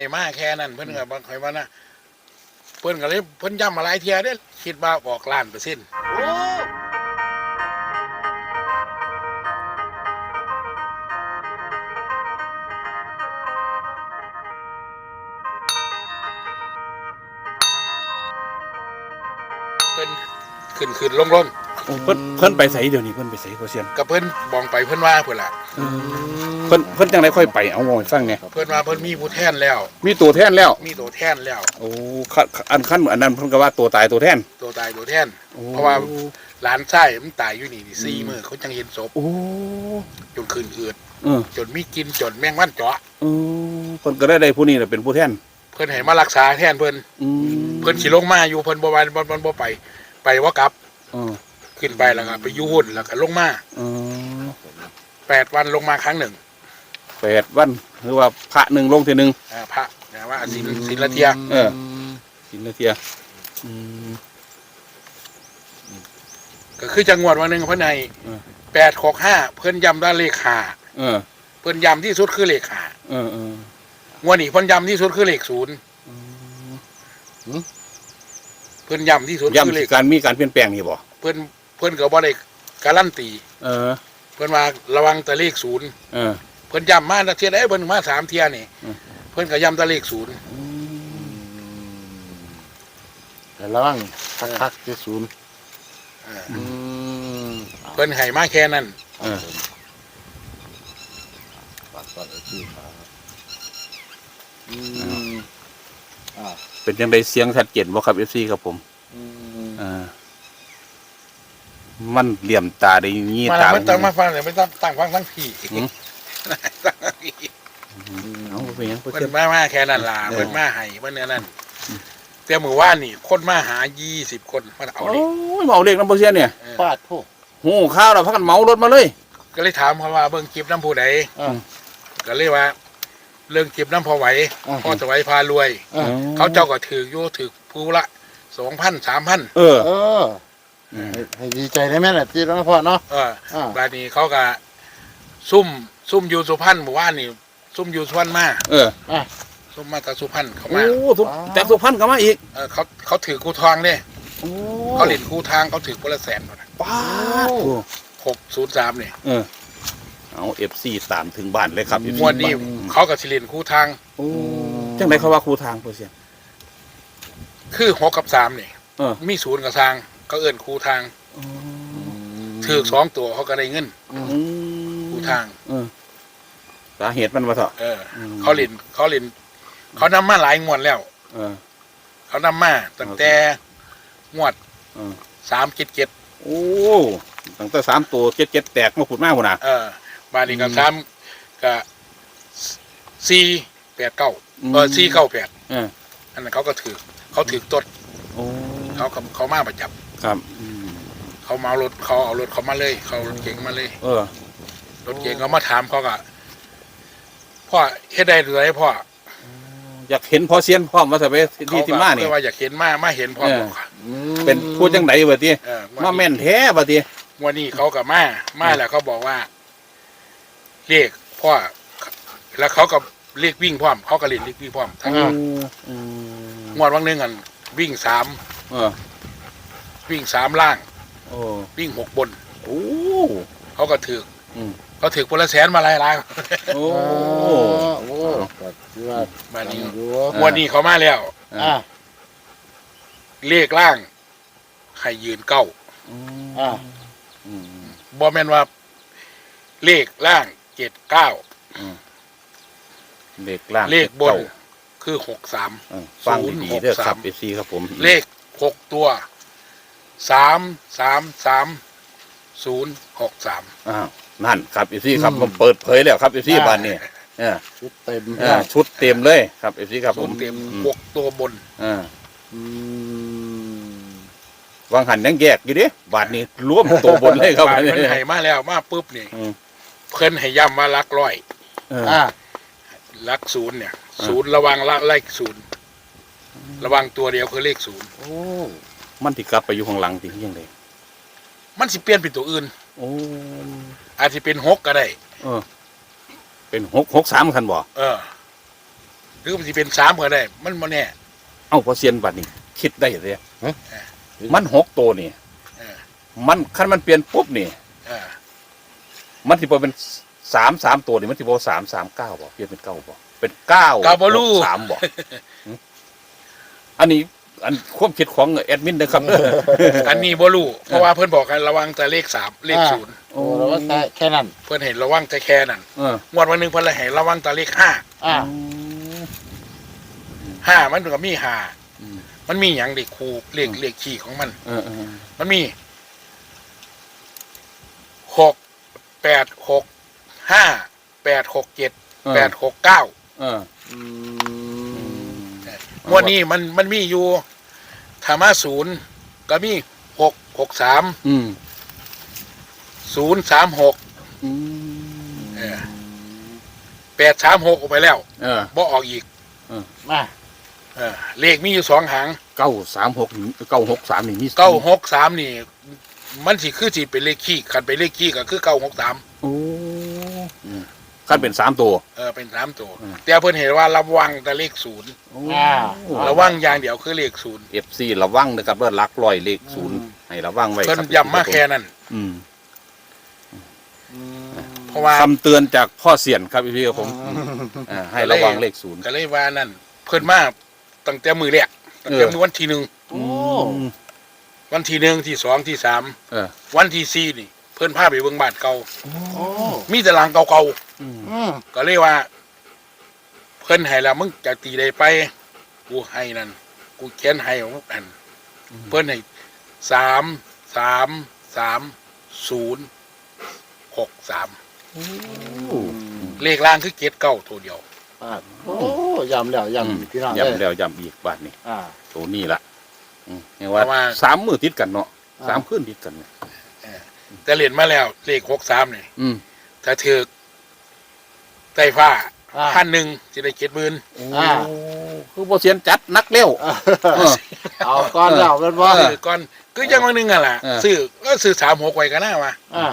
ไอ้มาแค่นั้นเพิ่นก็บ่ค่อยว่านะเพิ่นก็เลยเพิ่นย้ำมาหลายเที่ยเด้อคิดว่าออกล้านเปอร์เซ็นต์โอ้เพิ่นขึ้นขึ้นลงลงเพิ่นเพิ่นไปใส่เดี๋ยวนี้เพิ่นไปใส่โคเซียนกับเพิ่นบองไปเพิ่นว่าเพิ่นล่ะ เพิ่นเพิ่นจังไดค่อยไปเอาหมอฟังเนี่ยเพิ่นว่าเพิ่นมีผู้แทนแล้ว มีตัวแทนแล้ว มีตัวแทนแล้ว โอ้คันอันขั้นอันนั้นเพิ่นก็ว่าตัวตายตัวแทน ตัวตายตัวแทน โอ้ เพราะว่าหลานชายมันตายอยู่นี่นี่สี่มื้อเขาจังเห็นศพโอ้จนคืนอืดเออจนมีกินจนแมงวันเจาะเออเพิ่นก็ได้ได้ผู้นี้น่ะเป็นผู้แทนเพิ่นให้มารักษาแทนเพิ่นอืมเพิ่นสิลงมาอยู่เพิ่นบ่ว่าบ่บ่บ่ไป ไปว่ากลับเออขึ้นไปแล้วก็ไปอยู่หุ่นแล้วก็ลงมาเออแปดวันลงมาครั้งหนึ่ง แปดวันหรือว่าพระหนึ่งลงทีหนึ่งอ่าพระนะว่าศิลศิลเทียเออสินนาเทียอืม ก็คือจังหวัดวันหนึ่งเพิ่นในเออ แปดหกห้าเพิ่นย้ำได้เลขห้าเออเพิ่นย้ำที่สุดคือเลขห้าเออเอองวดนี้เพิ่นย้ำที่สุดคือเลขศูนย์เพิ่นย้ำที่สุดคือเลขย้ำการมีการเปลี่ยนแปลงนี่บ่เพิ่นเพิ่นก็บ่ได้การันตี เออ เพิ่นว่าระวังแต่เลขศูนย์เออ เพิ่นย้ำมาเทียได้เพิ่นมาสามเทียนี่อืม เพิ่นก็ย้ำแต่เลขศูนย์แต่ระวังคักๆที่ศูนย์อ่าอืมเพิ่นให้มาแค่นั้นเออฝากก่อนไอ้ที่ครับอืมอ่าเป็นยังไงเสียงชัดเจนบ่ครับ FC ครับผมอืมอ่ามันเหลี่ยมตาได้ยี่มาตา ไม่ต้องมาฟังเลยไม่ต้องตั้งฟังทั้งพี่อืมตั้งทั้งพี่ เอาไปยังเพิ่นมามาแค่นั้นล่ะเพิ่นมาให้เพิ่นเนี่ยนั่นแต่มื้อวานนี่ คนมาหา20คนมาเอาโอ้นี่ยเมาเด็กน้ำบ่เสียเนี่ยเออฟาดโทษหูข้าวเราพักกันเมารถมาเลย ก็เลยถามเขาว่าเบิ่งคลิปน้ำผู้ใดอ่าก็เลยว่า เรื่องคลิปน้ำพอไหวอ่าพอจะไหวพารวยอ่าเขาเจ้าก็ถืออยู่ถือผู้ละ2,000 3,000เออเออให้ให้ดีใจได้ไหมล่ะที่น้องพ่อเนาะเอออ่าบาดนี้เขาก็ซุ่ม ซุ่มอยู่สุพรรณหมู่ว่านนี่ซุ่มอยู่สุพรรณมาเอออะซุ่มมาจากสุพรรณเขาโอ้มาทุกจากสุพรรณก็มาอีกเออเขาเขาถือคูทองเด้โอ้เขาเล่นคูทางเขาถือคนละแสนหมดป้าดโอ้หกศูนย์สามนี่เออเอาเอฟซีตามถึงบ้านเลยครับ FC งวดนี้เขากับสิเล่นคูทาง โอ้จังไดเขาว่าครูทางเปอร์เซ็นต์คือหกกับสามนี่เออมีศูนย์กับทางเขาเอิ้นคูทางถือสองตัวเขาก็ได้เงิน อืมอืมคู ทาง เออสาเหตุมันว่าเถอะ เอออม เขาเล่นเขาเล่นเขานำมาหลายงวดแล้ว เออ เขานำมาตั้งแต่งวดเออ สามเจ็ดเจ็ดโอ้ตั้งแต่สามตัวเจ็ดเจ็ดแตกมาขุดมากพุ่นน่ะเออบาดนี้กับสามกับสี่แปดเก้าเออสี่เก้าแปดเอออันนั้นเขาก็ถือ เขาถือต้นโอ้เขากับเขามาประจับ ครับอืมเขาเมารถเขาเอารถเขามาเลย เขาเอารถเก๋งมาเลย เออ รถเก๋งเขามาถามเขาก็พ่อเฮ็ดได้หรือไงพ่ออยากเห็นพอเซียนพร้อมมาสเปซเขาที่ก็ที่มานี่เรียกว่าอยากเห็นมามาเห็นพ่อเออบอกค่ะอืมเป็นพูดจังไดบ่ติเออมาแม่นแท้บ่ติวันนี้เขากับมามาแล้วเขาบอกว่าเรียกพ่อแล้วเขากับเรียกวิ่งพร้อม เขาก็เรียนเรียกวิ่งพร้อมทั้งอ่าอืมงวดวันหนึงกันวิ่งสามเออวิ่งสามล่าง โอ้วิ่งหกบน โอ้เขาก็ถือ อมเขาถือคนละแสนมาหลายล้านโอ้โอ้โอ้ก็ถือว่ามานี้อยู่งวดนี้เขามาแล้ว อ่าเลขล่างให้ยืนเก้าอ่าอืมบอแมนว่า เลขล่างเจ็ดเก้าเลขล่างเลขบนก้าคือหกสาม เออฟังดีๆเด้อครับ063เอซีครับผมเลขหกตัวสามสามสามศูนย์หกสามอ้าว นั่นครับเอซีครับผมเปิดเผยแล้วครับเอซีบ้านนี้เออชุดเต็มเออชุดเต็มเลยครับเอซีครับผศูมนย์เต็มอืหกตัวบนเอออืมวางหันยังแยกอยู่เดิบาทนี้รวมตัวบนเลยครับบาทอันนี้เพิ่นให้มาแล้วมาปุ๊บนี่อืม เพิ่นให้ย้ำว่าลักร้อยเออ อ่าลักศูนย์เนี่ยอ่าศูนย์ระวังละเลขศูนย์ระวังตัวเดียวคือเลขศูนย์โอ้มันที่กลับไปอยู่ข้างหลังที่ยังไงมันสิเปลี่ยนเป็นตัวอื่น โอ้อาจจะเป็นหกก็ได้ เออ เป็นหกหกสามคันบ่เออ หรือมันสิเป็นสามก็ได้ มันบ่แน่ เอ้าพอเซียนบัดนี้คิดได้เลยฮะมันหกตัวนี่เออ มันคันมันเปลี่ยนปุ๊บนี่ เออมันสิบ่เป็นสามสามตัวนี่มันสิบ่สามสามเก้าบ่เปลี่ยนเป็นเก้าบ่เป็นเก้าเก้าบ่รู้หกสามบ่หึอันนี้ อันความคิดของแอดมินนะครับ อันนี้บ่รู้เพราะว่าเพิ่นบอกให้ระวังแต่เลขสามเลขอ่าศูนย์โอ้แล้วว่าแค่แค่นั้น เพิ่นเห็นระวังแต่แค่นั้นเอองวดวันหนึงเพิ่นเลยให้ระวังแต่เลขห้าอ่าห้ามันก็มีห้าอืมมันมีหยังเลขคูเลขเลขขี่ของมันเออเออมันมีหกแปดหกห้าแปดหกเจ็ดแปดหกเก้าเอออืม งวดนี้มันมันมีอยู่ธรรมาศูนย์ก็มีหกหกสามอืมศูนย์สามหกอืมเออแปดสามหกออกไปแล้วเออบ่ออกอีก มาเออเลขมีอยู่สองหางเก้าสามหกเก้าหกสามนี่มีเก้าหกสามนี่ มันสิคือสิเป็นเลขขี้คันเป็นเลขขี้ก็คือเก้าหกสามโอ้อืม ขั้นเป็นสามตัว เออเป็นสามตัวอืมแต่เพิ่นเห็นว่าระวังแต่เลขศูนย์อ่าระวังอย่างเดียวคือเลขศูนย์เอฟซีระวังนะครับว่าลักลอยเลขศูนย์อืมให้ระวังไว้เพิ่นครับย้ำมาแค่นั้นอืมอืมเพราะว่าคำเตือนจากพ่อเสียนครับพี่ครับผมอ่าให้ระวังเลขศูนย์ก็เลยว่านั่น เพิ่นมาตั้งแต่มือแรกตั้งแต่เออมือวันที่หนึ่งโอ้วันที่หนึ่งที่สองที่สามเออวันที่สี่นี่ เพิ่นพาไปเบิ่งบ้านเก่าโอ้มีแต่หลังเก่า อืมอืมๆก็เลยว่า เพิ่นให้แล้วมึงจะตีได้ไป กูให้นั่น กูเขียนให้ของอัน เพิ่นให้สามสามสามศูนย์หกสามเลขล่างคือเกตเก้าตัวเดียว อ่าโอ้ยำแล้วยำอีกพี่น้องย้ำเอ้ยแล้วย้ำอีกบาทนี่อ่า ตัวนี้ละอืมเรียกว่าสามมือติดกันเนาะอ่า สามคืนติดกันเนี่ยแต่เรียนมาแล้ว เลขหกสามนี่อืมถ้าถือ ไต้ฟ้าอ่า พันหนึ่งจะได้เจ็ดหมื่นอ่า คือพ่อเสียนจัดนักเร็ว เออ เอาก้อนแล้วเป็นว่าเออซื้อก่อนคือจังวันหนึ่งอะล่ะเออ ซื้อก็ซื้อสามหกไว้กันหน้าวะอ่า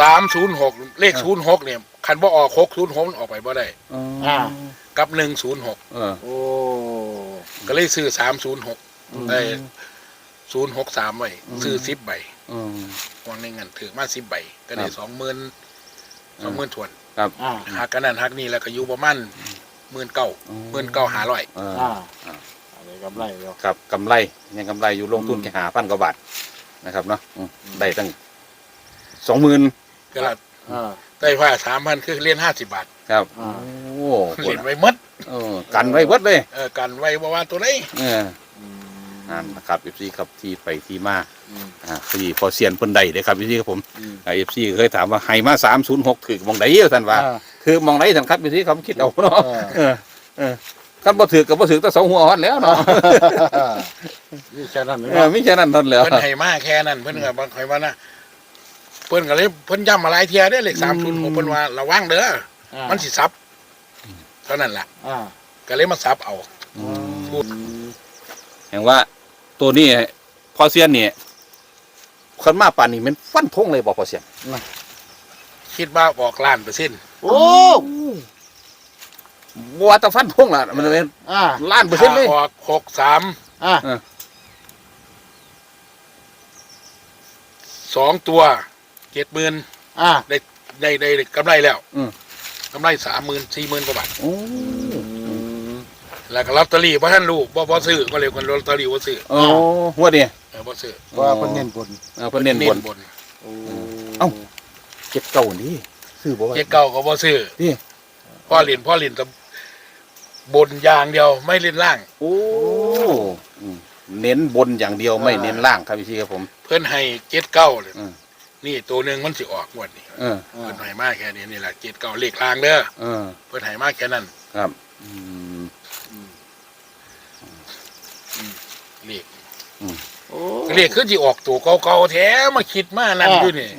สามศูนย์หกเลขศูนย์หกเนี่ยคันบ่ออกหกศูนย์หกออกไปบ่ได้อ่า กับหนึ่งศูนย์หกเออ โอ้ก็เลยซื้อสามศูนย์หกอืมได้ศูนย์หกสามไว้ซื้อสิบใบอืม วันหนึ่งเงินถือมาสิบใบก็ได้ครับ สองหมื่น สองหมื่นถวนครับ อ่า หักกันนั่นหักนี่แล้วก็อยู่ประมาณหมื่นเก้าหมื่นเก้าหาร้อยเอออ่าอ่าอะไรกำไรเดียวครับกำไรยังกำไรอยู่ลงทุนอืมแค่หาพันกว่าบาทนะครับเนาะอืมได้ตั้งสองหมื่นก็ละอ่า ได้ผ้าสามพันคือเรียนห้าสิบบาทครับอ่าโอ้เรียนไว้หมดเออกันไว้เบิดเลยเออกันไว้บ่ว่าตัวไหนเอออืมนั่นนะครับเอฟซีครับที่ไปที่มา อืม อ่าพอดีพอเซียนเพิ่นใดเด้ครับเอฟซีครับผมอืม เอฟซีเคยถามว่าให้มาสามศูนย์หกถือมองใดเยอะท่านว่า อ่าคือมองใดท่านครับเอฟซีเขาคิดเอาเนาะเออ เออเออคันบ่ถือกับบ่ถือแต่สองหัวฮอดแล้วเนาะนี่แค่นั้นเออมิฉะนั้นเท่านนแหล้ว เพิ่นให้มาแค่นั้นเพิ่นก็บ่ค่อยว่านะเพิ่นก็เลยเพิ่นย้ำมาหลายเที่ยได้อเลขสามศูนย์หกเพิ่นว่าระวังเด้ออ่ามันสิซับเท่านั้นแหละอ่าก็เลยมาซับเอา อืมพูดแห่งว่าตัวนี้พอเซียนเนี่ย คนมาป่านนี้มันฟันธงเลยบอกพอเซียนคิดว่าออกล้านเปอร์เซ็นต์โอ้บัวาแตะฟันธงล่ะ มันเป็นอ่าล้านเปอร์เซ็นต์เลยออกหกสามอ่าสองตัวเจ็ดหมื่นอ่าได้ได้ได้กำไรแล้วอืมกำไรสามหมื่นสี่หมื่นกว่าบาทโอ้แล้วก็ลอตเตอรี่พ่ท่านรู้บ่บ่ซื้อก็เลยคนลอตเตอรี่บ่ซื้อโอ้หัวเดีย เออบ่ซื้อว่าเพิ่นเน้นบนเออเพิ่นเน้นบน บนโอ้เอ้า เจ็ดเก้านี่ซื้อบ่ว่า เจ็ดเก้าก็บ่ซื้อนี่ พ่อเล่นพ่อเล่นแต่บนอย่างเดียวไม่เล่นล่าง โอ้อืมเน้นบนอย่างเดียวไม่เน้นล่างครับพี่ชีครับผม เพิ่นให้เจ็ดเก้าเลยอืม นี่ตัวหนึ่งมันสิออกงวดนี้เอออ่าเพิ่นให้มาแค่นี้นี่แหละเจ็ดเก้าเลขล่างเด้อเออเพิ่นให้มาแค่นั้นครับ อืมเลขโอ้ เลขคือสิออกตัวเก่าๆแท้มาคิดมานั่นอยู่นี่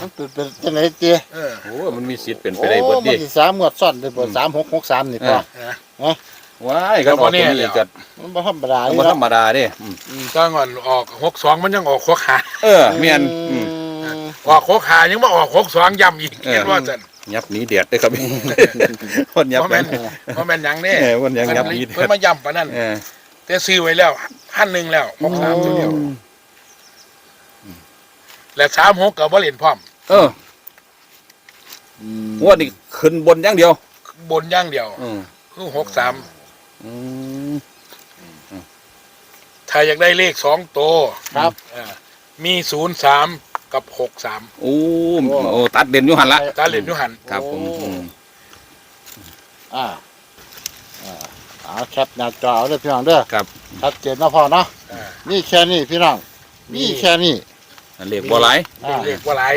มันเป็นเป็นจังไหนเจ๊เออโอ้มันมีสิทธิ์เป็นไปได้เบิดโอ้มัดินสิสามงวดซ้อนเลยบ่สามหกหกสามนี่ป่ะนะ ว้ายก็บอกตัวนี้ก็มันบ่ธรรมดาธรนี่รมเนาะดาเด้อืมก็งอนออกหกสองมันยังออกหกหาเออเมียนอืมออกหกหายังมาออกหกสองย้ำอีกเออ เห็นว่าจันหยับหนีเดียดเด้อครับคนยับเพราะแม่แม่นนเพราะแม่นหยังเนี่ยเออคนยังยับหนีเดีเพิ่ยนดมาย้ำปานนั้นเออ แต่ซื้อไว้แล้วพันหนึ่งแล้วหกสามตัวเดียวและสามหกกับบ่เล่นพร้อม เอออืมงวดนี้ขึ้นบนอย่างเดียว บนอย่างเดียวอืมคือหกสามอืม ถ้าอยากได้เลขสองตัวครับ เออมีศูนย์สามกับหกสามโอ้โอ้ตัดเด่นอยู่หันละ ตาเล่นอยุหันครับผมโอ้ อืมอ่าอ่า เอาแคปหน้าจอเอาเด้อพี่น้องเด้อครับ ชัดเจนเนาะพ่อเนาะอ่า นี่แค่นี้พี่น้องมีนี่แค่นี้อันเลขบ่หลายอ่าเลขว่าหลาย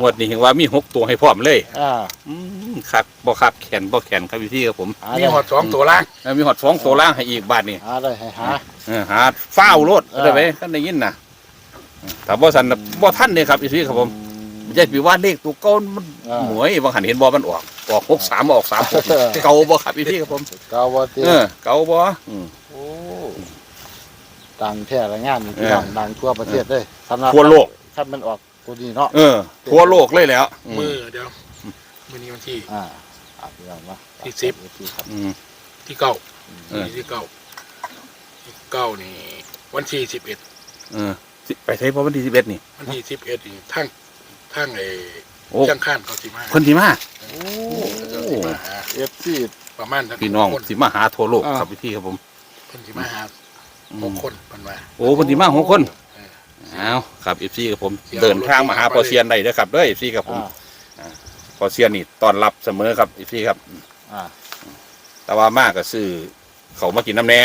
งวดนี้เห็นว่ามีหกตัวให้พร้อมเลยอ่าอืมคักบ่คักแขนบ่แขนครับพี่ที่ครับผมหามีได้หอดสองตัวล่างแล้วมีหอดสองตัวล่างให้อีกบาทนี่หาได้ให้หา เออหาฟ้าวโลดอ่าได้ไหมท่านได้ยินนะถ้าบ่สันน่ะบ่ท่านเลยครับพี่ที่ครับผม ไม่ใช่ปีว่าเลขตัวเก่ามันอ่า หมวยบางหันเห็นบ่มันออกออกหกสามออกสามหกเออเก่าบ่ครับพี่ที่ครับผมเกาวาตีเออเก่าบ่อืม โอ้ดังแท้ละงานนี่พี่น้องเออดังทั่วประเทศเลยสำหรับทั่วโลก ถ้ามันออกตัวนี้เนาะเออ ทั่วโลกเลยแล้วอืม มือเดียวมือนี้วันที่ อ่าอ่าพี่น้องเนาะที่สิบ ที่ครับอืม ที่เก้าเออ ที่เก้าที่เก้านี่ วันที่สิบเอ็ดเออสิไปใช้พอวันที่สิบเอ็ดนี่วันที่สิบเอ็ดนี่ทั้ง ทั้งไอ้โอ้จังข้านเขาสิมาคนที่มาโอ้เขาสิมาหาเอฟซี ประมาณสักพี่น้องคนสิมาหาทั่วโลกอ่า ครับพี่ที่ครับผมคนสิมาหาอืหมกคนมันมาโอ้คนที่มาหกคนเออ อ้าวครับเอฟซีกับผมเดี๋ยว เดินทางมาหารถพอเซียนได้เด้อครับเด้อเอฟซีกับผมอ่าพอเซียนนี่ต้อนรับเสมอครับเอฟซีครับ อ่า แต่ว่ามากก็ซื้อเขามากินน้ำแน่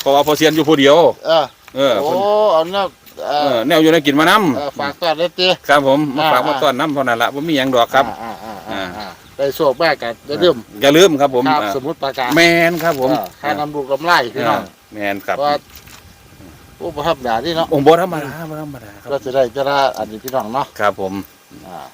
เพราะว่าพอเซียนอยู่ผู้เดียว เออเออโอ้ เพิ่นเอาเนาะ เอเอออแนวอยู่ในกินมาน้เออฝากต้อนเลยตีำครับผมมาอ่าฝากมาอ่า ต้อนน้ำเท่านั้นละผมมีหยังดอกครับ อ่าอ่าอ่าอ่าอ่าได้โชคแม่กันจะเริ่าลืมอย่าลืมครับผมครับ อ่าสมมุติประการแมนครับผมเออค่านำลูกลำไล่พี่น้องแมนครับว่าโอ้ประทับดาที่เนาะองค์บธรรมดาบ่ธรรมดาคก็รับจะได้จะได้อันนี้พี่น้องเนาะครับผม อ่า